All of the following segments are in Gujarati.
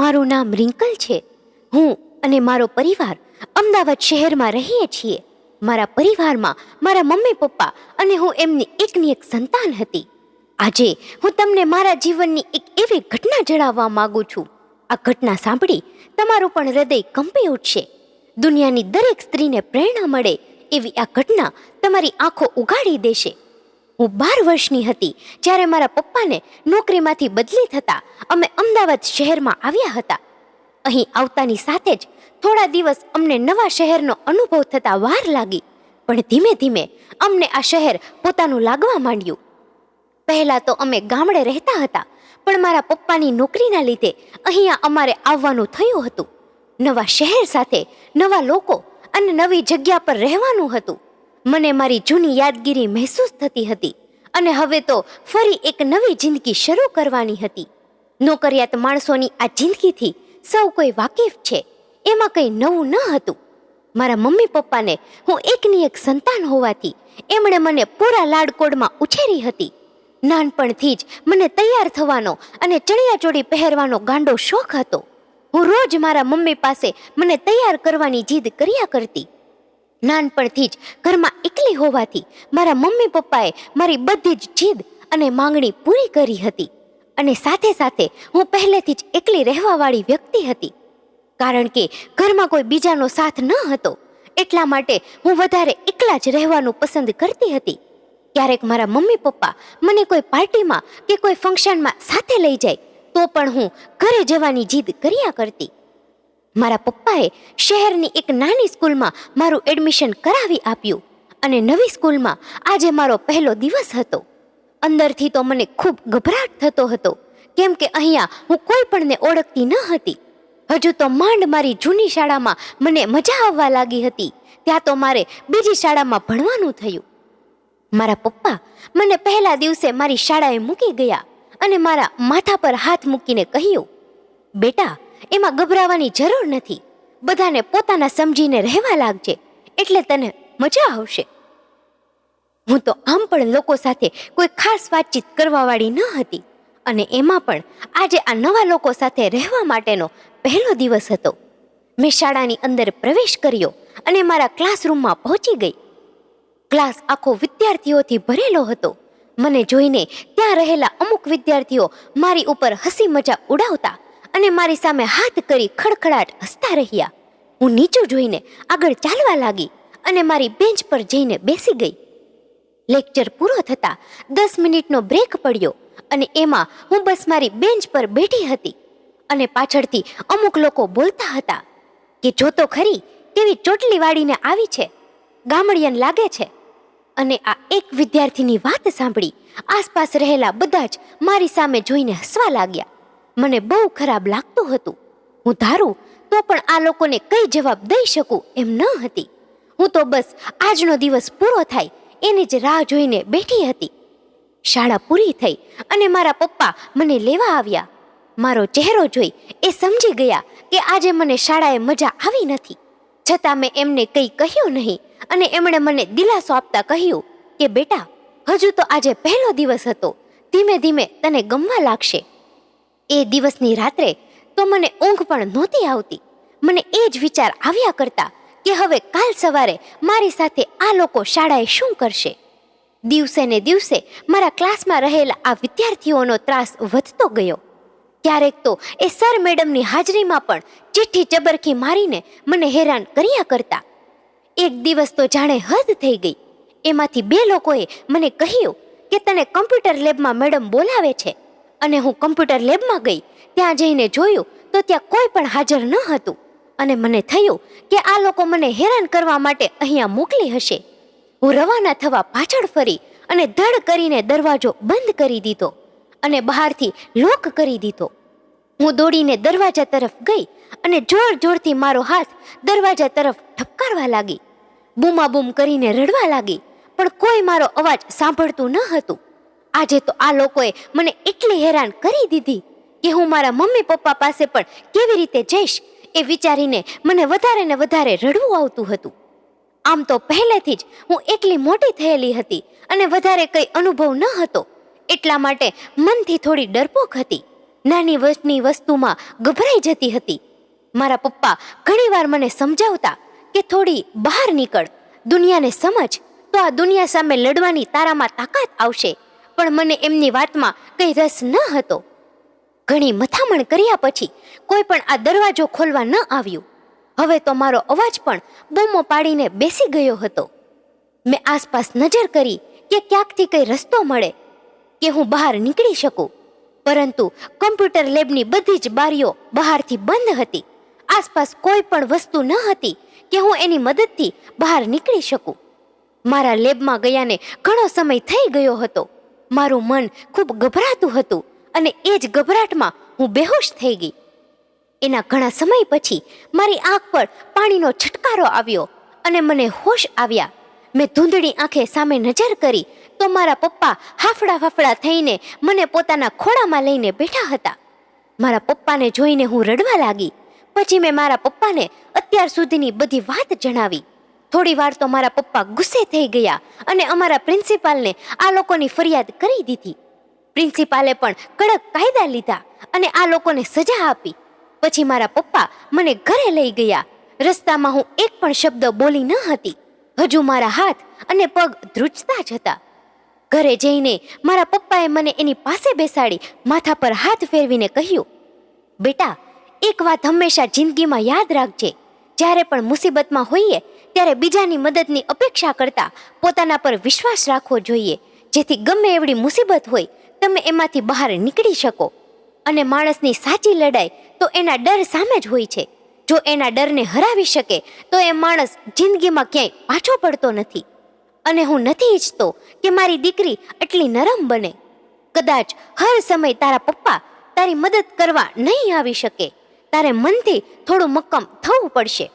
મારું નામ રિંકલ છે. હું અને મારો પરિવાર અમદાવાદ શહેરમાં રહીએ છીએ. મારા પરિવારમાં મારા મમ્મી પપ્પા અને હું એમની એકની એક સંતાન હતી. આજે હું તમને મારા જીવનની એક એવી ઘટના જણાવવા માગું છું. આ ઘટના સાંભળી તમારું પણ હૃદય કંપી ઉઠશે. દુનિયાની દરેક સ્ત્રીને પ્રેરણા મળે એવી આ ઘટના તમારી આંખો ઉગાડી દેશે. હું બાર વર્ષની હતી જ્યારે મારા પપ્પાને નોકરીમાંથી બદલી થતા અમે અમદાવાદ શહેરમાં આવ્યા હતા. અહીં આવતાની સાથે જ થોડા દિવસ અમને નવા શહેરનો અનુભવ થતા વાર લાગી, પણ ધીમે ધીમે અમને આ શહેર પોતાનું લાગવા માંડ્યું. પહેલાં તો અમે ગામડે રહેતા હતા, પણ મારા પપ્પાની નોકરીના લીધે અહીંયા અમારે આવવાનું થયું હતું. નવા શહેર સાથે નવા લોકો અને નવી જગ્યા પર રહેવાનું હતું. મને મારી જૂની યાદગીરી મહેસૂસ થતી હતી અને હવે તો ફરી એક નવી જિંદગી શરૂ કરવાની હતી. નોકરિયાત માણસોની આ જિંદગીથી સૌ કોઈ વાકેફ છે, એમાં કંઈ નવું ન હતું. મારા મમ્મી પપ્પાને હું એકની એક સંતાન હોવાથી એમણે મને પૂરા લાડકોડમાં ઉછેરી હતી. નાનપણથી જ મને તૈયાર થવાનો અને ચણિયાચોળી પહેરવાનો ગાંડો શોખ હતો. હું રોજ મારા મમ્મી પાસે મને તૈયાર કરવાની જીદ કર્યા કરતી. નાનપણથી જ ઘરમાં એકલી હોવાથી મારા મમ્મી પપ્પાએ મારી બધી જ જીદ અને માંગણી પૂરી કરી હતી. અને સાથે સાથે હું પહેલેથી જ એકલી રહેવાવાળી વ્યક્તિ હતી. કારણ કે ઘરમાં કોઈ બીજાનો સાથ ન હતો, એટલા માટે હું વધારે એકલા જ રહેવાનું પસંદ કરતી હતી. ક્યારેક મારા મમ્મી પપ્પા મને કોઈ પાર્ટીમાં કે કોઈ ફંક્શનમાં સાથે લઈ જાય, તો પણ હું ઘરે જવાની જીદ કર્યા કરતી. મારા પપ્પાએ શહેરની એક નાની સ્કૂલમાં મારું એડમિશન કરાવી આપ્યું અને નવી સ્કૂલમાં આજે મારો પહેલો દિવસ હતો. અંદરથી તો મને ખૂબ ગભરાટ થતો હતો, કેમ કે અહીંયા હું કોઈ પણને ઓળખતી ન હતી. હજુ તો માંડ મારી જૂની શાળામાં મને મજા આવવા લાગી હતી, ત્યાં તો મારે બીજી શાળામાં ભણવાનું થયું. મારા પપ્પા મને પહેલા દિવસે મારી શાળાએ મૂકી ગયા અને મારા માથા પર હાથ મૂકીને કહ્યું, બેટા એમાં ગભરાવાની જરૂર નથી. બધાને પોતાના સમજીને રહેવા લાગજે, એટલે તને મજા આવશે. હું તો આમ પણ લોકો સાથે કોઈ ખાસ વાતચીત કરવાવાળી ન હતી. અને એમાં પણ આજે આ નવા લોકો સાથે રહેવા માટેનો પહેલો દિવસ હતો. મેં શાળાની અંદર પ્રવેશ કર્યો અને મારા ક્લાસરૂમમાં પહોંચી ગઈ. ક્લાસ આખો વિદ્યાર્થીઓથી ભરેલો હતો. મને જોઈને ત્યાં રહેલા અમુક વિદ્યાર્થીઓ મારી ઉપર હસી મજા ઉડાવતા અને મારી સામે હાથ કરી ખડખડાટ હસતા રહ્યા. હું નીચું જોઈને આગળ ચાલવા લાગી અને મારી બેન્ચ પર જઈને બેસી ગઈ. લેક્ચર પૂરો થતાં દસ મિનિટનો બ્રેક પડ્યો અને એમાં હું બસ મારી બેન્ચ પર બેઠી હતી અને પાછળથી અમુક લોકો બોલતા હતા કે જો તો ખરી કેવી ચોટલી વાળીને આવી છે, ગામડિયન લાગે છે. અને આ એક વિદ્યાર્થીની વાત સાંભળી આસપાસ રહેલા બધા જ મારી સામે જોઈને હસવા લાગ્યા. મને બહુ ખરાબ લાગતું હતું. હું ધારું તો પણ આ લોકોને કઈ જવાબ દઈ શકું એમ ન હતી. હું તો બસ આજનો દિવસ પૂરો થાય એની જ રાહ જોઈને બેઠી હતી. શાળા પૂરી થઈ અને મારા પપ્પા મને લેવા આવ્યા. મારો ચહેરો જોઈ એ સમજી ગયા કે આજે મને શાળાએ મજા આવી નથી. છતાં મેં એમને કંઈ કહ્યું નહીં અને એમણે મને દિલાસો આપતા કહ્યું કે, બેટા, હજુ તો આજે પહેલો દિવસ હતો. ધીમે ધીમે તને ગમવા લાગશે. એ દિવસની રાત્રે તો મને ઊંઘ પણ નહોતી આવતી. મને એ જ વિચાર આવ્યા કરતા કે હવે કાલ સવારે મારી સાથે આ લોકો શાળાએ શું કરશે? દિવસે ને દિવસે મારા ક્લાસમાં રહેલા આ વિદ્યાર્થીઓનો ત્રાસ વધતો ગયો. ક્યારેક તો એ સર મેડમની હાજરીમાં પણ ચિઠ્ઠી ચબરખી મારીને મને હેરાન કર્યા કરતા. એક દિવસ તો જાણે હદ થઈ ગઈ. એમાંથી બે લોકોએ મને કહ્યું કે તને કમ્પ્યુટર લેબમાં મેડમ બોલાવે છે. અને હું કમ્પ્યુટર લેબમાં ગઈ, ત્યાં જઈને જોયું તો ત્યાં કોઈ પણ હાજર ન હતું. અને મને થયું કે આ લોકો મને હેરાન કરવા માટે અહીંયા મોકલી હશે. હું રવાના થવા પાછળ ફરી અને ધડ કરીને દરવાજો બંધ કરી દીધો અને બહારથી લોક કરી દીધો. હું દોડીને દરવાજા તરફ ગઈ અને જોર જોરથી મારો હાથ દરવાજા તરફ ઠપકારવા લાગી. બૂમાબૂમ કરીને રડવા લાગી, પણ કોઈ મારો અવાજ સાંભળતું ન હતું. આજે તો આ લોકોએ મને એટલી હેરાન કરી દીધી કે હું મારા મમ્મી પપ્પા પાસે પણ કેવી રીતે જઈશ એ વિચારીને મને વધારે ને વધારે રડવું આવતું હતું. આમ તો પહેલેથી જ હું એકલી મોટી થયેલી હતી અને વધારે કંઈ અનુભવ ન હતો. એટલા માટે મનથી થોડી ડરપોક હતી. નાની વસ્તુની વસ્તુમાં ગભરાઈ જતી હતી. મારા પપ્પા ઘણીવાર મને સમજાવતા કે થોડી બહાર નીકળ. દુનિયાને સમજ, તો આ દુનિયા સામે લડવાની તારામાં તાકાત આવશે. પણ મને એમની વાતમાં કંઈ રસ ન હતો. ઘણી મથામણ કર્યા પછી કોઈ પણ આ દરવાજો ખોલવા ન આવ્યું. હવે તો મારો અવાજ પણ બૂમો પાડીને બેસી ગયો હતો. મેં આસપાસ નજર કરી કે ક્યાંકથી કંઈ રસ્તો મળે, કે હું બહાર નીકળી શકું. પરંતુ કમ્પ્યુટર લેબની બધી જ બારીઓ બહારથી બંધ હતી. આસપાસ કોઈ પણ વસ્તુ ન હતી કે હું એની મદદથી બહાર નીકળી શકું. મારા લેબમાં ગયાને ઘણો સમય થઈ ગયો હતો. મારું મન ખૂબ ગભરાતું હતું અને એ જ ગભરાટમાં હું બેહોશ થઈ ગઈ. એના ઘણા સમય પછી મારી આંખ પર પાણીનો છટકારો આવ્યો અને મને હોશ આવ્યા. મેં ધૂંધળી આંખે સામે નજર કરી તો મારા પપ્પા હાફડા ફાફડા થઈને મને પોતાના ખોળામાં લઈને બેઠા હતા. મારા પપ્પાને જોઈને હું રડવા લાગી. પછી મેં મારા પપ્પાને અત્યાર સુધીની બધી વાત જણાવી. થોડી વાર તો મારા પપ્પા ગુસ્સે થઈ ગયા અને અમારા પ્રિન્સિપાલને આ લોકોની ફરિયાદ કરી દીધી. પ્રિન્સિપાલે પણ કડક કાયદા લીધા અને આ લોકોને સજા આપી. પછી મારા પપ્પા મને ઘરે લઈ ગયા. રસ્તામાં હું એક પણ શબ્દ બોલી ન હતી. હજુ મારા હાથ અને પગ ધ્રુજતા જ હતા. ઘરે જઈને મારા પપ્પાએ મને એની પાસે બેસાડી માથા પર હાથ ફેરવીને કહ્યું, બેટા, એક વાત હંમેશા જિંદગીમાં યાદ રાખજે. જ્યારે પણ મુસીબતમાં હોઈએ ત્યારે બીજાની મદદની અપેક્ષા કરતાં પોતાના પર વિશ્વાસ રાખવો જોઈએ. જેથી ગમે એવડી મુસીબત હોય, તમે એમાંથી બહાર નીકળી શકો. અને માણસની સાચી લડાઈ તો એના ડર સામે જ હોય છે. જો એના ડરને હરાવી શકે, તો એ માણસ જિંદગીમાં ક્યાંય પાછો પડતો નથી. અને હું નથી ઈચ્છતો કે મારી દીકરી આટલી નરમ બને. કદાચ હર સમય તારા પપ્પા તારી મદદ કરવા નહીં આવી શકે. તારે મનથી થોડું મક્કમ થવું પડશે.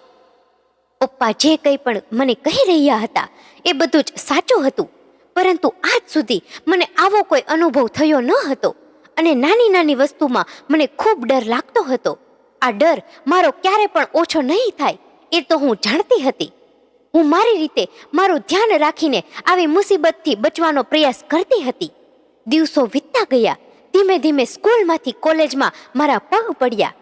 પપ્પા જે કંઈ પણ મને કહી રહ્યા હતા એ બધું જ સાચું હતું. પરંતુ આજ સુધી મને આવો કોઈ અનુભવ થયો ન હતો અને નાની નાની વસ્તુમાં મને ખૂબ ડર લાગતો હતો. આ ડર મારો ક્યારે પણ ઓછો નહીં થાય એ તો હું જાણતી હતી. હું મારી રીતે મારું ધ્યાન રાખીને આવી મુસીબતથી બચવાનો પ્રયાસ કરતી હતી. દિવસો વીતતા ગયા. ધીમે ધીમે સ્કૂલમાંથી કોલેજમાં મારા પગ પડ્યા.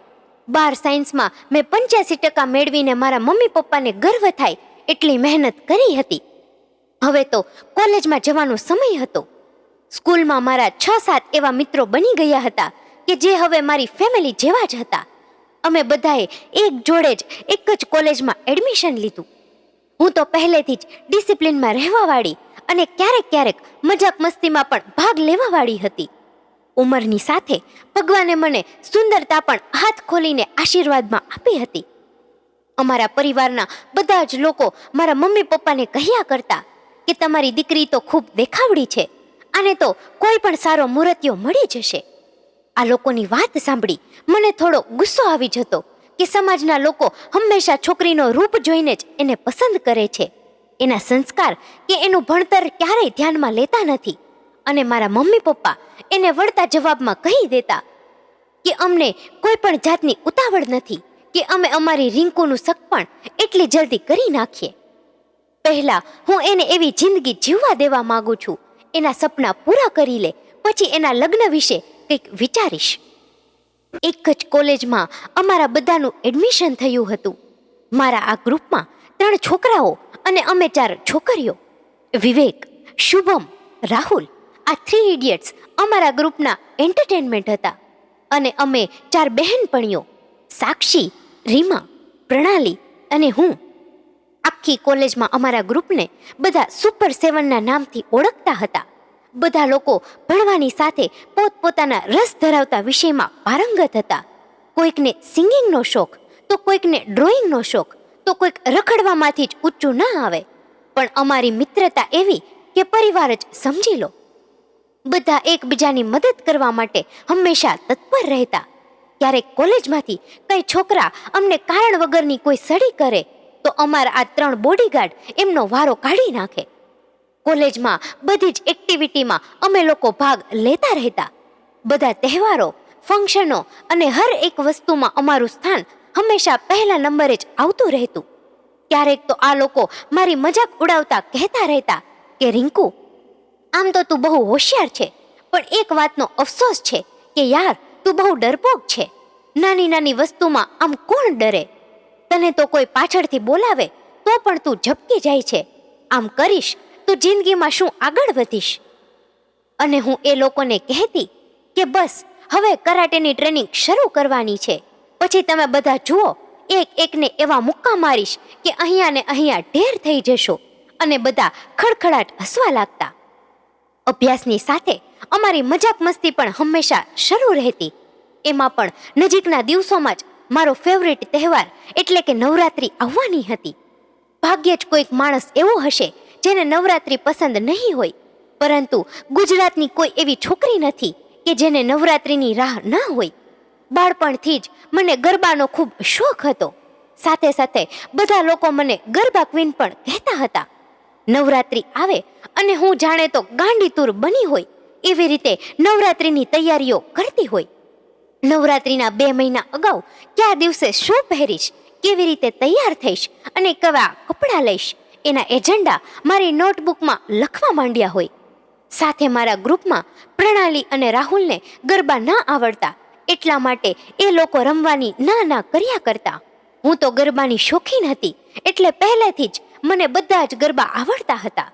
બાર સાયન્સમાં મેં પંચ્યાસી ટકા મેળવીને મારા મમ્મી પપ્પાને ગર્વ થાય એટલી મહેનત કરી હતી. હવે તો કોલેજમાં જવાનો સમય હતો. સ્કૂલમાં મારા છ સાત એવા મિત્રો બની ગયા હતા કે જે હવે મારી ફેમિલી જેવા જ હતા. અમે બધાએ એક જોડે જ એક જ કોલેજમાં એડમિશન લીધું. હું તો પહેલેથી જ ડિસિપ્લિનમાં રહેવાવાળી અને ક્યારેક ક્યારેક મજાક મસ્તીમાં પણ ભાગ લેવાવાળી હતી. ઉંમરની સાથે ભગવાને મને સુંદરતા પણ હાથ ખોલીને આશીર્વાદમાં આપી હતી. અમારા પરિવારના બધા જ લોકો મારા મમ્મી પપ્પાને કહ્યા કરતા કે તમારી દીકરી તો ખૂબ દેખાવડી છે, આને તો કોઈ પણ સારો મૂર્તિઓ મળી જશે. આ લોકોની વાત સાંભળી મને થોડો ગુસ્સો આવી જતો કે સમાજના લોકો હંમેશા છોકરીનો રૂપ જોઈને જ એને પસંદ કરે છે. એના સંસ્કાર કે એનું ભણતર ક્યારેય ધ્યાનમાં લેતા નથી. અને મારા મમ્મી પપ્પા એને વળતા જવાબમાં કહી દેતા કે અમને કોઈ પણ જાતની ઉતાવળ નથી કે અમે અમારી રિંકુનું સગપણ એટલી જલ્દી કરી નાખીએ. પહેલા હું એને એવી જિંદગી જીવવા દેવા માંગુ છું. એના સપના પૂરા કરી લે, પછી એના લગ્ન વિશે કંઈક વિચારીશ. એક જ કોલેજમાં અમારા બધાનું એડમિશન થયું હતું. મારા આ ગ્રુપમાં ત્રણ છોકરાઓ અને અમે ચાર છોકરીઓ. વિવેક, શુભમ, રાહુલ આ થ્રી ઇડિયટ્સ અમારા ગ્રુપના એન્ટરટેનમેન્ટ હતા. અને અમે ચાર બહેનપણીઓ, સાક્ષી, રીમા, પ્રણાલી અને હું. આખી કોલેજમાં અમારા ગ્રુપને બધા સુપર સેવનના નામથી ઓળખતા હતા. બધા લોકો ભણવાની સાથે પોતપોતાના રસ ધરાવતા વિષયમાં પારંગત હતા. કોઈકને સિંગિંગનો શોખ, તો કોઈકને ડ્રોઈંગનો શોખ, તો કોઈક રખડવામાંથી જ ઊંચું ના આવે. પણ અમારી મિત્રતા એવી કે પરિવાર જ સમજી લો. બધા એકબીજાની મદદ કરવા માટે હંમેશા તત્પર રહેતા. ક્યારેક કોલેજમાંથી કઈ છોકરા અમને કારણ વગરની કોઈ સડી કરે, તો અમારા આ ત્રણ બોડીગાર્ડ એમનો વારો કાઢી નાખે. કોલેજમાં બધી જ એક્ટિવિટીમાં અમે લોકો ભાગ લેતા રહેતા. બધા તહેવારો ફંક્શનો અને હર એક વસ્તુમાં અમારું સ્થાન હંમેશા પહેલા નંબરે જ આવતું રહેતું. ક્યારેક તો આ લોકો મારી મજાક ઉડાવતા કહેતા રહેતા કે, રિંકુ આમ તો તું બહુ હોશિયાર છે, પણ એક વાતનો અફસોસ છે કે યાર, તું બહુ ડરપોક છે. નાની નાની વસ્તુમાં આમ કોણ ડરે? તને તો કોઈ પાછળથી બોલાવે, તો પણ તું ઝપકી જાય છે. આમ કરીશ, તો જિંદગીમાં શું આગળ વધીશ? અને હું એ લોકોને કહેતી કે બસ, હવે કરાટેની ટ્રેનિંગ શરૂ કરવાની છે. પછી તમે બધા જુઓ, એક એકને એવા મુક્કા મારીશ કે અહીંયા ને અહીંયા ઢેર થઈ જશો અને બધા ખડખડાટ હસવા લાગતા. અભ્યાસની સાથે અમારી મજાક મસ્તી પણ હંમેશા શરૂ રહેતી. એમાં પણ નજીકના દિવસોમાં જ મારો ફેવરેટ તહેવાર એટલે કે નવરાત્રિ આવવાની હતી. ભાગ્યે જ કોઈક માણસ એવો હશે જેને નવરાત્રિ પસંદ નહીં હોય. પરંતુ ગુજરાતની કોઈ એવી છોકરી નથી કે જેને નવરાત્રિની રાહ ન હોય. બાળપણથી જ મને ગરબાનો ખૂબ શોખ હતો. સાથે સાથે બધા લોકો મને ગરબા ક્વીન પણ કહેતા હતા. નવરાત્રિ આવે અને હું જાણે તો ગાંડીતુર બની હોય એવી રીતે નવરાત્રિની તૈયારીઓ કરતી હોય. નવરાત્રિના બે મહિના અગાઉ કયા દિવસે શું પહેરીશ, કેવી રીતે તૈયાર થઈશ અને કેવા કપડાં લઈશ એના એજન્ડા મારી નોટબુકમાં લખવા માંડ્યા હોય. સાથે મારા ગ્રુપમાં પ્રણાલી અને રાહુલને ગરબા ના આવડતા એટલા માટે એ લોકો રમવાની ના ના કર્યા કરતા. હું તો ગરબાની શોખીન હતી એટલે પહેલેથી જ મને બધા જ ગરબા આવડતા હતા.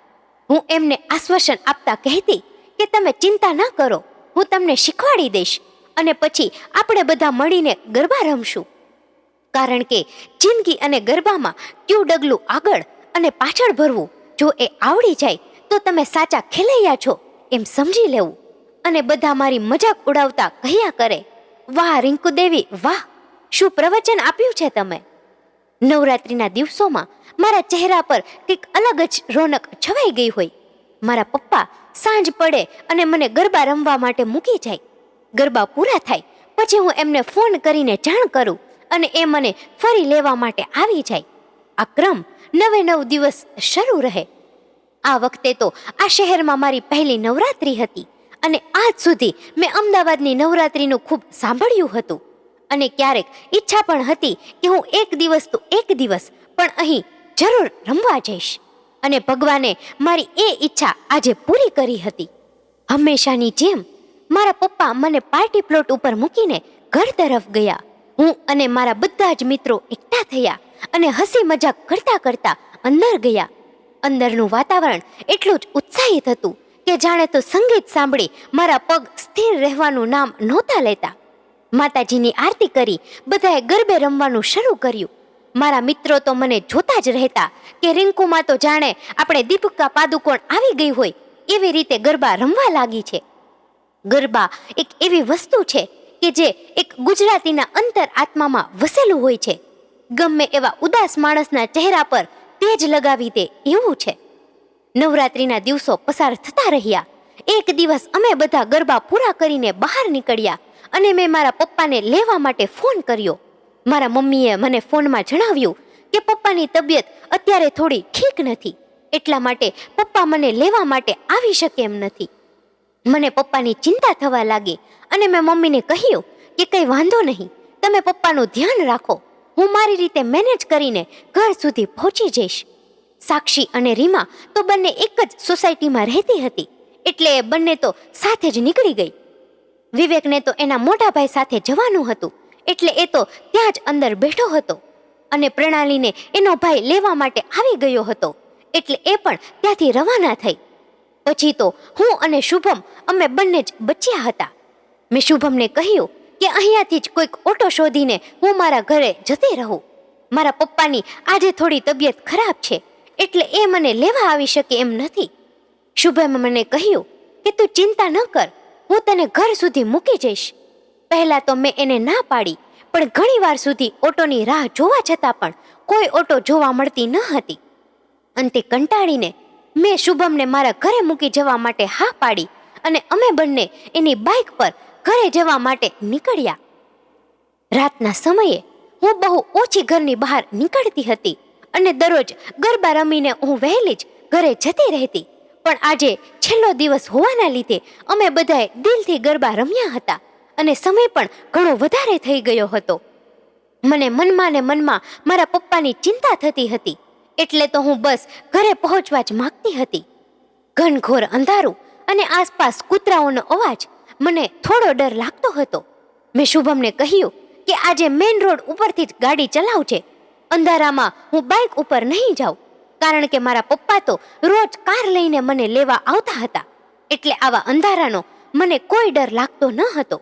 હું એમને આશ્વાસન આપતા કહેતી કે તમે ચિંતા ન કરો, હું તમને શીખવાડી દઈશ અને પછી આપણે બધા મળીને ગરબા રમશું. કારણ કે જિંદગી અને ગરબામાં ક્યુ ડગલું આગળ અને પાછળ ભરવું, જો એ આવડી જાય, તો તમે સાચા ખેલૈયા છો એમ સમજી લેવું. અને બધા મારી મજાક ઉડાવતા કહ્યા કરે, વાહ રિંકુ દેવી વાહ, શું પ્રવચન આપ્યું છે તમે? નવરાત્રિના દિવસોમાં મારા ચહેરા પર કંઈક અલગ જ રોનક છવાઈ ગઈ હોય. મારા પપ્પા સાંજ પડે અને મને ગરબા રમવા માટે મૂકી જાય. ગરબા પૂરા થાય, પછી હું એમને ફોન કરીને જાણ કરું અને એ મને ફરી લેવા માટે આવી જાય. આ ક્રમ નવે નવ દિવસ શરૂ રહે. આ વખતે તો આ શહેરમાં મારી પહેલી નવરાત્રિ હતી અને આજ સુધી મેં અમદાવાદની નવરાત્રિનું ખૂબ સાંભળ્યું હતું. અને ક્યારેક ઈચ્છા પણ હતી કે હું એક દિવસ તો એક દિવસ, પણ અહીં જરૂર રમવા જઈશ. અને ભગવાને મારી એ ઈચ્છા આજે પૂરી કરી હતી. હંમેશાની જેમ મારા પપ્પા મને પાર્ટી પ્લોટ ઉપર મૂકીને ઘર તરફ ગયા. હું અને મારા બધા જ મિત્રો એકઠા થયા અને હસી મજાક કરતા કરતા અંદર ગયા. અંદરનું વાતાવરણ એટલું જ ઉત્સાહિત હતું કે જાણે તો સંગીત સાંભળી મારા પગ સ્થિર રહેવાનું નામ નહોતા લેતા. માતાજીની આરતી કરી બધાએ ગરબે રમવાનું શરૂ કર્યું. મારા મિત્રો તો મને જોતા જ રહેતા કે રિંકુમાં તો જાણે આપણે દીપિકા પાદુકોણ આવી ગઈ હોય એવી રીતે ગરબા રમવા લાગી છે. ગરબા એક એવી વસ્તુ છે કે જે એક ગુજરાતીના અંતર આત્મામાં વસેલું હોય છે. ગમે એવા ઉદાસ માણસના ચહેરા પર તેજ લગાવી દે એવું છે. નવરાત્રિના દિવસો પસાર થતા રહ્યા. એક દિવસ અમે બધા ગરબા પૂરા કરીને બહાર નીકળ્યા અને મેં મારા પપ્પાને લેવા માટે ફોન કર્યો. મારા મમ્મીએ મને ફોનમાં જણાવ્યું કે પપ્પાની તબિયત અત્યારે થોડી ઠીક નથી, એટલા માટે પપ્પા મને લેવા માટે આવી શકે એમ નથી. મને પપ્પાની ચિંતા થવા લાગી અને મેં મમ્મીને કહ્યું કે કંઈ વાંધો નહીં, તમે પપ્પાનું ધ્યાન રાખો, હું મારી રીતે મેનેજ કરીને ઘર સુધી પહોંચી જઈશ. સાક્ષી અને રીમા તો બંને એક જ સોસાયટીમાં રહેતી હતી, એટલે બંને તો સાથે જ નીકળી ગઈ. વિવેકને તો એના મોટા ભાઈ સાથે જવાનું હતું એટલે એ તો ત્યાં જ અંદર બેઠો હતો અને પ્રણાલીને એનો ભાઈ લેવા માટે આવી ગયો હતો. એટલે એ પણ ત્યાંથી રવાના થઈ. પછી તો હું અને શુભમ અમે બંને જ બચ્યા હતા. મેં શુભમને કહ્યું કે અહીંયાથી જ કોઈક ઓટો શોધીને હું મારા ઘરે જતી રહું. મારા પપ્પાની આજે થોડી તબિયત ખરાબ છે, એટલે એ મને લેવા આવી શકે એમ નથી. શુભમે મને કહ્યું કે તું ચિંતા ન કર, હું તને ઘર સુધી મૂકી જઈશ. પહેલા તો મેં એને ના પાડી, પણ ઘણીવાર સુધી ઓટોની રાહ જોવા છતાં પણ કોઈ ઓટો જોવા મળતી ન હતી. અંતે કંટાળીને મેં શુભમને મારા ઘરે મૂકી જવા માટે હા પાડી અને અમે બંને એની બાઇક પર ઘરે જવા માટે નીકળ્યા. રાતના સમયે હું બહુ ઓછી ઘરની બહાર નીકળતી હતી અને દરરોજ ગરબા રમીને હું વહેલી જ ઘરે જતી રહેતી. પણ આજે છેલ્લો દિવસ હોવાના લીધે અમે બધાએ દિલથી ગરબા રમ્યા હતા. અને સમય પણ ઘણો વધારે થઈ ગયો હતો. મને મનમાં ને મનમાં મારા પપ્પાની ચિંતા થતી હતી, એટલે તો હું બસ ઘરે પહોંચવા જ માંગતી હતી. ઘનઘોર અંધારું અને આસપાસ કૂતરાઓનો અવાજ મને થોડો ડર લાગતો હતો. મેં શુભમને કહ્યું કે આજે મેઇન રોડ ઉપરથી જ ગાડી ચલાવજે, અંધારામાં હું બાઇક ઉપર નહીં જાઉં, કારણ કે મારા પપ્પા તો રોજ કાર લઈને મને લેવા આવતા હતા, એટલે આવા અંધારાનો મને કોઈ ડર લાગતો ન હતો.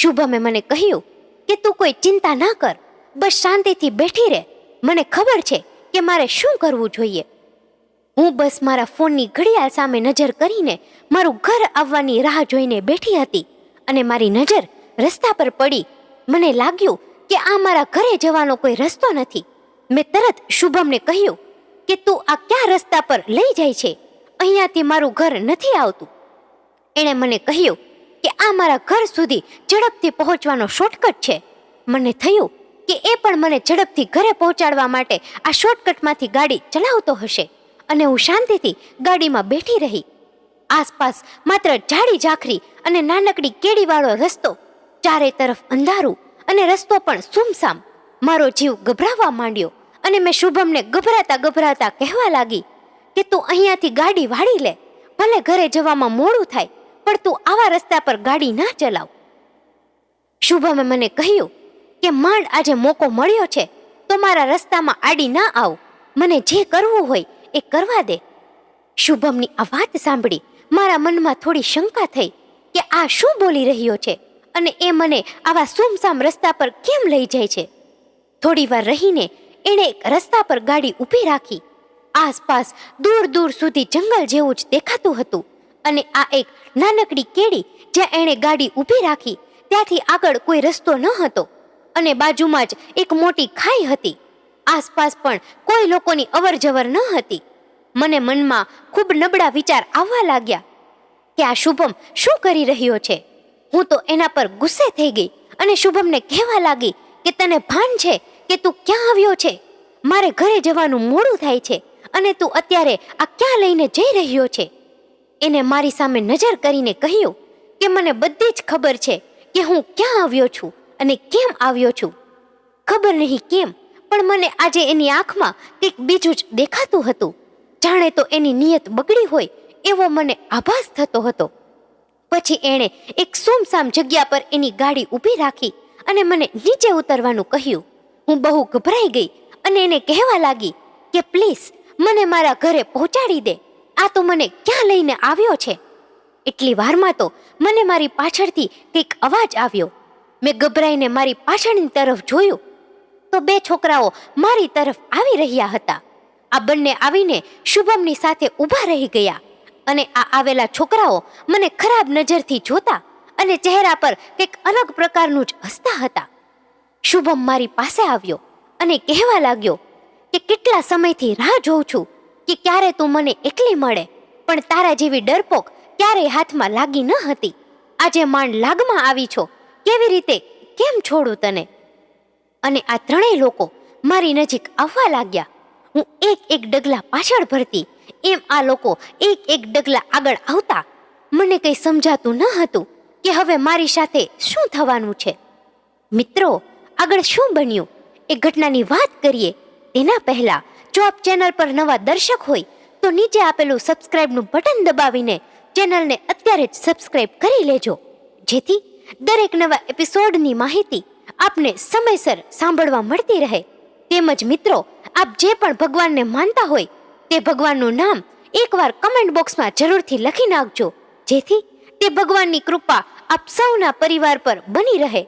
શુભમે મને કહ્યું કે તું કોઈ ચિંતા ના કર, બસ શાંતિથી બેઠી રહે. મને ખબર છે કે મારે શું કરવું જોઈએ. હું બસ મારા ફોનની ઘડિયાળ સામે નજર કરીને મારું ઘર આવવાની રાહ જોઈને બેઠી હતી અને મારી નજર રસ્તા પર પડી. મને લાગ્યું કે આ મારા ઘરે જવાનો કોઈ રસ્તો નથી. મેં તરત શુભમને કહ્યું કે તું આ ક્યાં રસ્તા પર લઈ જાય છે? અહીંયાથી મારું ઘર નથી આવતું. એણે મને કહ્યું કે આ મારા ઘર સુધી ઝડપથી પહોંચવાનો શોર્ટકટ છે. મને થયું કે એ પણ મને ઝડપથી ઘરે પહોંચાડવા માટે આ શોર્ટકટમાંથી ગાડી ચલાવતો હશે અને હું શાંતિથી ગાડીમાં બેઠી રહી. આસપાસ માત્ર જાડી ઝાખરી અને નાનકડી કેડીવાળો રસ્તો, ચારે તરફ અંધારું અને રસ્તો પણ સુમસામ. મારો જીવ ગભરાવા માંડ્યો અને મેં શુભમને ગભરાતા ગભરાતા કહેવા લાગી કે તું અહીંયાથી ગાડી વાળી લે, ભલે ઘરે જવામાં મોડું થાય પણ તું આવા રસ્તા પર ગાડી ના ચલાવ. શુભમે મને કહ્યું કે માંડ આજે મોકો મળ્યો છે, તો મારા રસ્તામાં આડી ના આવ. મને જે કરવું હોય એ કરવા દે. શુભમની આ વાત સાંભળી મારા મનમાં થોડી શંકા થઈ કે આ શું બોલી રહ્યો છે અને એ મને આવા સુમસામ રસ્તા પર કેમ લઈ જાય છે? થોડી વાર રહીને એણે એક રસ્તા પર ગાડી ઊભી રાખી. આસપાસ દૂર દૂર સુધી જંગલ જેવું જ દેખાતું હતું અને આ એક નાનકડી કેડી જ્યાં એણે ગાડી ઊભી રાખી, ત્યાંથી આગળ કોઈ રસ્તો ન હતો અને બાજુમાં જ એક મોટી ખાઈ હતી. આસપાસ પણ કોઈ લોકોની અવરજવર ન હતી. મને મનમાં ખૂબ નબળા વિચાર આવવા લાગ્યા કે આ શુભમ શું કરી રહ્યો છે? હું તો એના પર ગુસ્સે થઈ ગઈ અને શુભમને કહેવા લાગી કે તને ભાન છે કે તું ક્યાં આવ્યો છે? મારે ઘરે જવાનું મોડું થાય છે અને તું અત્યારે આ ક્યાં લઈને જઈ રહ્યો છે? એને મારી સામે નજર કરીને કહ્યું કે મને બધી જ ખબર છે કે હું ક્યાં આવ્યો છું અને કેમ આવ્યો છું. ખબર નહીં કેમ, પણ મને આજે એની આંખમાં કંઈક બીજું જ દેખાતું હતું. જાણે તો એની નિયત બગડી હોય એવો મને આભાસ થતો હતો. પછી એણે એક સુમસામ જગ્યા પર એની ગાડી ઊભી રાખી અને મને નીચે ઉતરવાનું કહ્યું. હું બહુ ગભરાઈ ગઈ અને એને કહેવા લાગી કે પ્લીઝ, મને મારા ઘરે પહોંચાડી દે. આ તો મને ક્યાં લઈને આવ્યો છે? એટલી વારમાં તો મને મારી પાછળથી કંઈક અવાજ આવ્યો. મેં ગભરાઈને મારી પાછળની તરફ જોયું. તો બે છોકરાઓ મારી તરફ આવી રહ્યા હતા. આ બંને આવીને શુભમની સાથે ઊભા રહી ગયા અને આ આવેલા છોકરાઓ મને ખરાબ નજરથી જોતા અને ચહેરા પર કંઈક અલગ પ્રકારનું જ હસતા હતા. શુભમ મારી પાસે આવ્યો અને કહેવા લાગ્યો કે કેટલા સમયથી રાહ જોઉં છું. કે ક્યારે તું મને એકલી મળે? પણ તારા જેવી ડરપોક ક્યારેય હાથમાં લાગી ન હતી. આજે માંડ લાગમાં આવી છો. કેવી રીતે? કેમ છોડું તને? અને આ ત્રણેય લોકો મારી નજીક આવવા લાગ્યા. હું એક એક ડગલા પાછળ ભરતી, એમ આ લોકો એક એક ડગલા આગળ આવતા. મને કંઈ સમજાતું ન હતું કે હવે મારી સાથે શું થવાનું છે. મિત્રો, આગળ શું બન્યું? એ ઘટનાની વાત કરીએ. તેના પહેલા જો આપ ચેનલ પર નવા દર્શક હોય, તો નીચે આપેલું સબસ્ક્રાઇબનું બટન દબાવીને ચેનલને અત્યારે જ સબસ્ક્રાઇબ કરી લેજો. જેથી દરેક નવા એપિસોડની માહિતી આપને સમયસર સાંભળવા મળતી રહે. તેમજ મિત્રો, આપ જે પણ ભગવાનને માનતા હોય, તે ભગવાનનું નામ એકવાર કમેન્ટ બોક્સમાં જરૂરથી લખી નાખજો. જેથી તે ભગવાનની કૃપા આપ સૌના પરિવાર પર બની રહે.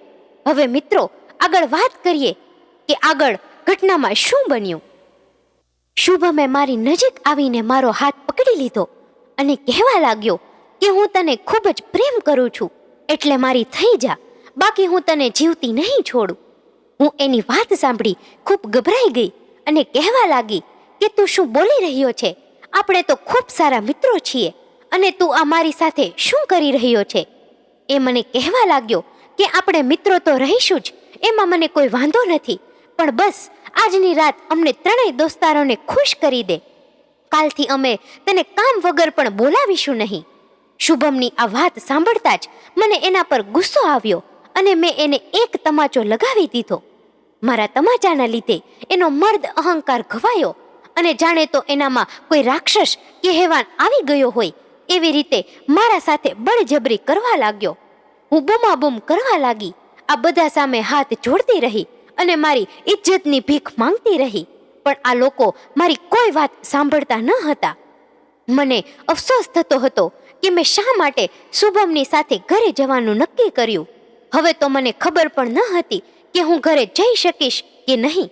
હવે મિત્રો, આગળ વાત કરીએ કે આગળ ઘટનામાં શું બન્યું. શુભમે મારી નજીક આવીને મારો હાથ પકડી લીધો અને કહેવા લાગ્યો કે હું તને ખૂબ જ પ્રેમ કરું છું, એટલે મારી થઈ જા, બાકી હું તને જીવતી નહીં છોડું. હું એની વાત સાંભળી ખૂબ ગભરાઈ ગઈ અને કહેવા લાગી કે તું શું બોલી રહ્યો છે? આપણે તો ખૂબ સારા મિત્રો છીએ અને તું આ મારી સાથે શું કરી રહ્યો છે? એ મને કહેવા લાગ્યો કે આપણે મિત્રો તો રહીશું જ, એમાં મને કોઈ વાંધો નથી પણ બસ, આજની રાત અમને ત્રણેય દોસ્તારોને ખુશ કરી દે. કાલથી અમે તને કામ વગર પણ બોલાવીશું નહીં. શુભમની આ વાત સાંભળતા જ મને એના પર ગુસ્સો આવ્યો અને મેં એને એક તમાચો લગાવી દીધો. મારા તમાચાના લીધે એનો મર્દ અહંકાર ઘવાયો અને જાણે તો એનામાં કોઈ રાક્ષસ કે હેવાન આવી ગયો હોય એવી રીતે મારા સાથે બળજબરી કરવા લાગ્યો. હું બૂમાબૂમ કરવા લાગી. આ બધા સામે હાથ જોડતી રહી અને મારી ઇજ્જતની ભીખ માંગતી રહી. પણ આ લોકો મારી કોઈ વાત સાંભળતા ન હતા. મને અફસોસ થતો હતો કે મેં શા માટે શુભમની સાથે ઘરે જવાનું નક્કી કર્યું. હવે તો મને ખબર પણ ન હતી કે હું ઘરે જઈ શકીશ કે નહીં.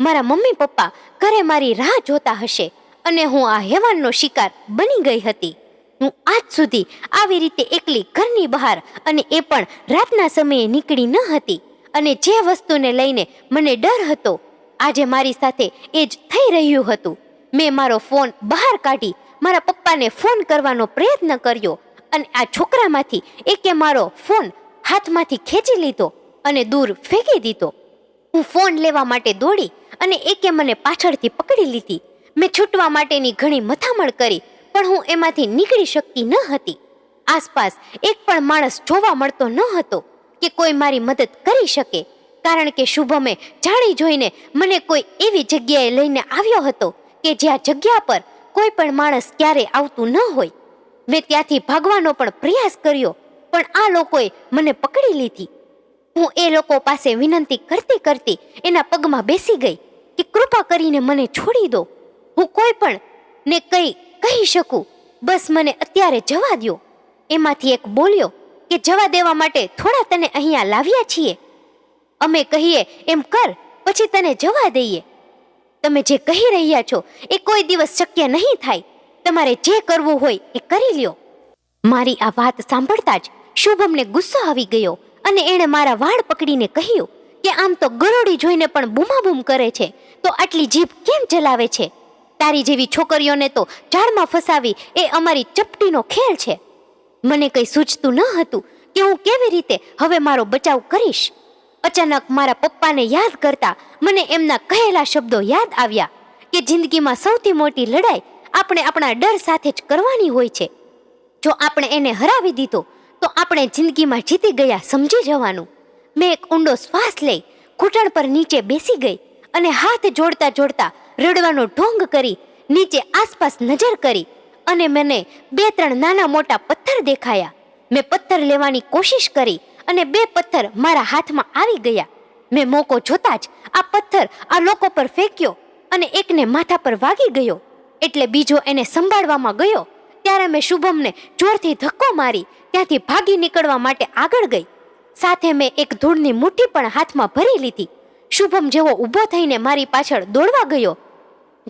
મારા મમ્મી પપ્પા ઘરે મારી રાહ જોતા હશે અને હું આ હેવાનનો શિકાર બની ગઈ હતી. હું આજ સુધી આવી રીતે એકલી ઘરની બહાર અને એ પણ રાતના સમયે નીકળી ન હતી. અને જે વસ્તુને લઈને મને ડર હતો, આજે મારી સાથે એ જ થઈ રહ્યું હતું. મેં મારો ફોન બહાર કાઢી, મારા પપ્પાને ફોન કરવાનો પ્રયત્ન કર્યો અને આ છોકરામાંથી એકે મારો ફોન હાથમાંથી ખેંચી લીધો અને દૂર ફેંકી દીધો. હું ફોન લેવા માટે દોડી અને એકે મને પાછળથી પકડી લીધી. મેં છૂટવા માટેની ઘણી મથામણ કરી, પણ હું એમાંથી નીકળી શકતી ન હતી. આસપાસ એક પણ માણસ જોવા મળતો ન હતો. કે કોઈ મારી મદદ કરી શકે. કારણ કે શુભમે જાણી જોઈને મને કોઈ એવી જગ્યાએ લઈને આવ્યો હતો કે જ્યાં જગ્યા પર કોઈ પણ માણસ ક્યારે આવતું ન હોય. મેં ત્યાંથી ભાગવાનો પણ પ્રયાસ કર્યો, પણ આ લોકોએ મને પકડી લીધી. હું એ લોકો પાસે વિનંતી કરતી કરતી એના પગમાં બેસી ગઈ કે કૃપા કરીને મને છોડી દો. હું કોઈ પણ ને કંઈ કહી શકું. બસ મને અત્યારે જવા દ્યો. એમાંથી એક બોલ્યો કે જવા દેવા માટે થોડા તને અહીંયા લાવ્યા છીએ. અમે કહીએ, એમ કર, પછી તને જવા દઈએ. તમે જે કહી રહ્યા છો, એ કોઈ દિવસ શક્ય નહીં થાય. તમારે જે કરવું હોય, એ કરી લ્યો. મારી આ વાત સાંભળતા જ શુભમને ગુસ્સો આવી ગયો અને એણે મારા વાળ પકડીને કહ્યું કે, આમ તો ગરોડી જોઈને પણ બૂમાબૂમ કરે છે. તો આટલી જીભ કેમ ચલાવે છે? તારી જેવી છોકરીઓને તો ઝાડમાં ફસાવી એ અમારી ચપટીનો ખેલ છે. મને કંઈ સૂચતું ન હતું કે હું કેવી રીતે હવે મારો બચાવ કરીશ. અચાનક મારા પપ્પાને યાદ કરતા મને એમના કહેલા શબ્દો યાદ આવ્યા કે જિંદગીમાં સૌથી મોટી લડાઈ આપણે આપણા ડર સાથે જ કરવાની હોય છે. જો આપણે એને હરાવી દીધો, તો આપણે જિંદગીમાં જીતી ગયા સમજી જવાનું. મેં એક ઊંડો શ્વાસ લઈ ઘૂંટણ પર નીચે બેસી ગઈ અને હાથ જોડતા જોડતા રડવાનો ઢોંગ કરી નીચે આસપાસ નજર કરી અને મને બે ત્રણ નાના મોટા પથ્થર દેખાયા. મેં પથ્થર લેવાની કોશિશ કરી અને બે પથ્થર મારા હાથમાં આવી ગયા. મેં મોકો જોતા જ આ પથ્થર આ લોકો પર ફેંક્યો અને એકને માથા પર વાગી ગયો. એટલે બીજો એને સંભાળવામાં ગયો. ત્યારે મેં શુભમને જોરથી ધક્કો મારી, ત્યાંથી ભાગી નીકળવા માટે આગળ ગઈ. સાથે મેં એક ધૂળની મુઠ્ઠી પણ હાથમાં ભરી લીધી. શુભમ જેવો ઊભો થઈને મારી પાછળ દોડવા ગયો.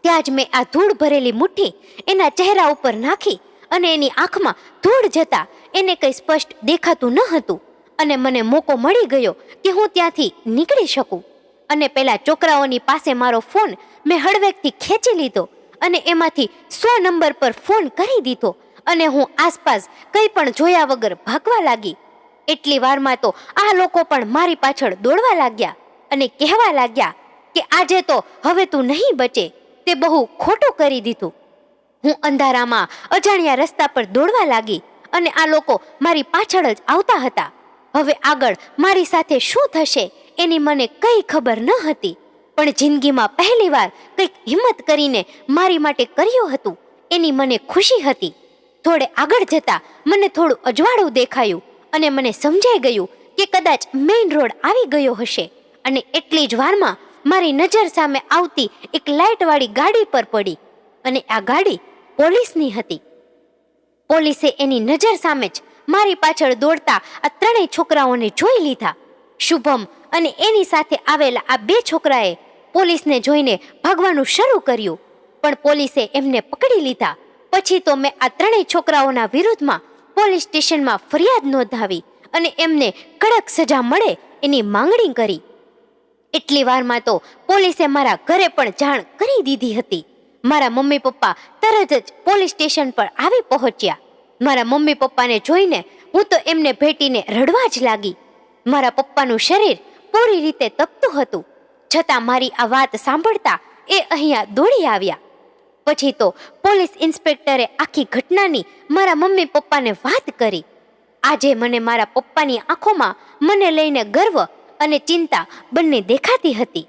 ત્યાં જ મેં આ ધૂળ ભરેલી મુઠ્ઠી એના ચહેરા ઉપર નાખી અને એની આંખમાં ધૂળ જતા એને કંઈ સ્પષ્ટ દેખાતું ન હતું. અને મને મોકો મળી ગયો કે હું ત્યાંથી નીકળી શકું. અને પેલા છોકરાઓની પાસે મારો ફોન મેં હળવેકથી ખેંચી લીધો અને એમાંથી સો નંબર પર ફોન કરી દીધો અને હું આસપાસ કંઈ પણ જોયા વગર ભાગવા લાગી. એટલી વારમાં તો આ લોકો પણ મારી પાછળ દોડવા લાગ્યા અને કહેવા લાગ્યા કે આજે તો હવે તું નહીં બચે. તે બહુ ખોટું કરી દીધું. હું અંધારામાં અજાણ્યા રસ્તા પર દોડવા લાગી અને આ લોકો મારી પાછળ જ આવતા હતા. હવે આગળ મારી સાથે શું થશે એની મને કંઈ ખબર ન હતી. પણ જિંદગીમાં પહેલીવાર કંઈક હિંમત કરીને મારી માટે કર્યું હતું, એની મને ખુશી હતી. થોડે આગળ જતા મને થોડું અજવાળું દેખાયું અને મને સમજાઈ ગયું કે કદાચ મેઇન રોડ આવી ગયો હશે અને એટલી જ વારમાં મારી નજર સામે આવતી એક લાઇટવાળી ગાડી પર પડી અને આ ગાડી પોલીસની હતી. પોલીસે એની નજર સામે જ મારી પાછળ દોડતા આ ત્રણેય છોકરાઓને જોઈ લીધા. શુભમ અને એની સાથે આવેલા આ બે છોકરાએ પોલીસને જોઈને ભાગવાનું શરૂ કર્યું, પણ પોલીસે એમને પકડી લીધા. પછી તો મેં આ ત્રણેય છોકરાઓના વિરુદ્ધમાં પોલીસ સ્ટેશનમાં ફરિયાદ નોંધાવી અને એમને કડક સજા મળે એની માંગણી કરી. એટલી વારમાં તો પોલીસે મારા ઘરે પણ જાણ કરી દીધી હતી. મારા મમ્મી પપ્પા તરત જ પોલીસ સ્ટેશન પર આવી પહોંચ્યા. મારા મમ્મી પપ્પાને જોઈને હું તો એમને ભેટીને રડવા જ લાગી. મારા પપ્પાનું શરીર પૂરી રીતે તપતું હતું. છતાં મારી આ વાત સાંભળતા એ અહીંયા દોડી આવ્યા. પછી તો પોલીસ ઇન્સ્પેક્ટરે આખી ઘટનાની મારા મમ્મી પપ્પાને વાત કરી. આજે મને મારા પપ્પાની આંખોમાં મને લઈને ગર્વ અને ચિંતા બંને દેખાતી હતી.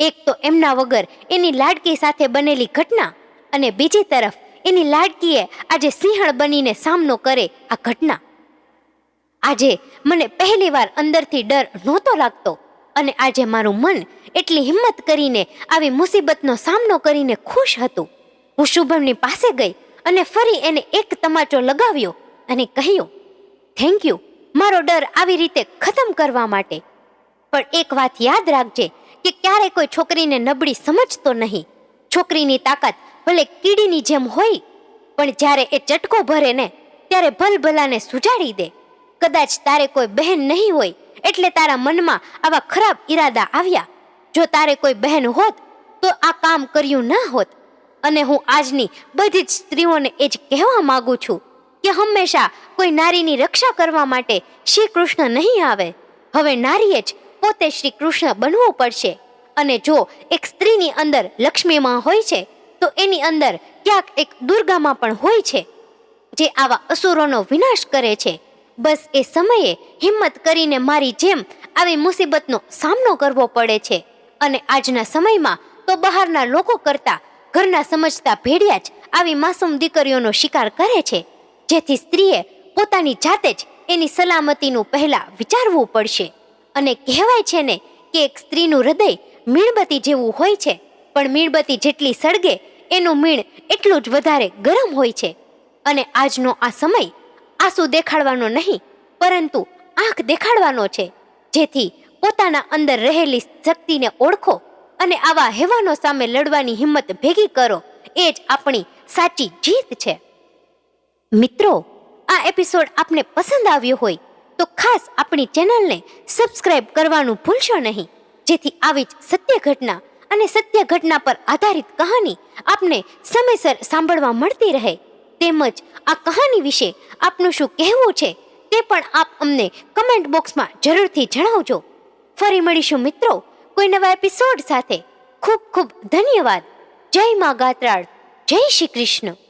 એક તો એમના વગર એની લાડકી સાથે બનેલી ઘટના અને બીજી તરફ એની લાડકીએ આજે સિંહણ બનીને સામનો કરે આ ઘટના. આજે મને પહેલીવાર અંદરથી ડર નહોતો લાગતો અને આજે મારું મન એટલી હિંમત કરીને આવી મુસીબતનો સામનો કરીને ખુશ હતું. હું શુભમની પાસે ગઈ અને ફરી એને એક તમાચો લગાવ્યો અને કહ્યું થેન્ક યુ મારો ડર આવી રીતે ખતમ કરવા માટે. પણ એક વાત યાદ રાખજે કે ક્યારે કોઈ છોકરીને નબળી સમજતો નહીં. છોકરીની તાકાત ભલે કીડીની જેમ હોય, પણ જ્યારે એ ચટકો ભરે ને, ત્યારે ભલભલાને સુજાડી દે. કદાચ તારે કોઈ બહેન નહીં હોય, એટલે તારા મનમાં આવા ખરાબ ઈરાદા આવ્યા. જો તારે કોઈ બહેન હોત, તો આ કામ કર્યું ના હોત. અને હું આજની બધી જ સ્ત્રીઓને એ જ કહેવા માગું છું કે હંમેશા કોઈ નારીની રક્ષા કરવા માટે શ્રી કૃષ્ણ નહીં આવે. હવે નારીએ જ પોતે શ્રી કૃષ્ણ બનવું પડશે. અને જો એક સ્ત્રીની અંદર લક્ષ્મીમાં હોય છે, તો એની અંદર ક્યાંક એક દુર્ગામાં પણ હોય છે, જે આવા અસુરોનો વિનાશ કરે છે. બસ એ સમયે હિંમત કરીને મારી જેમ આવી મુસીબતનો સામનો કરવો પડે છે. અને આજના સમયમાં તો બહારના લોકો કરતા ઘરના સમજતા ભેડિયા જ આવી માસૂમ દીકરીઓનો શિકાર કરે છે. જેથી સ્ત્રીએ પોતાની જાતે જ એની સલામતીનું પહેલા વિચારવું પડશે. અને કહેવાય છે ને કે એક સ્ત્રીનું હૃદય મીણબત્તી જેવું હોય છે, પણ મીણબત્તી જેટલી સળગે, એનું મીણ એટલું જ વધારે ગરમ હોય છે. અને આજનો આ સમય આંસુ દેખાડવાનો નહીં, પરંતુ આંખ દેખાડવાનો છે, જેથી પોતાના અંદર રહેલી શક્તિને ઓળખો અને આવા હેવાનો સામે લડવાની હિંમત ભેગી કરો, એ જ આપણી સાચી જીત છે. મિત્રો, આ એપિસોડ આપને પસંદ આવ્યો હોય તો ખાસ આપણી ચેનલને સબસ્ક્રાઇબ કરવાનું ભૂલશો નહીં. જેથી આવી જ સત્ય ઘટના અને સત્ય ઘટના પર આધારિત કહાની આપને સમયસર સાંભળવા મળતી રહે. તેમજ આ કહાની વિશે આપનું શું કહેવું છે તે પણ આપ અમને કમેન્ટ બોક્સમાં જરૂરથી જણાવજો. ફરી મળીશું મિત્રો કોઈ નવા એપિસોડ સાથે. ખૂબ ખૂબ ધન્યવાદ. જય મા ગાત્રાળ જય શ્રી કૃષ્ણ.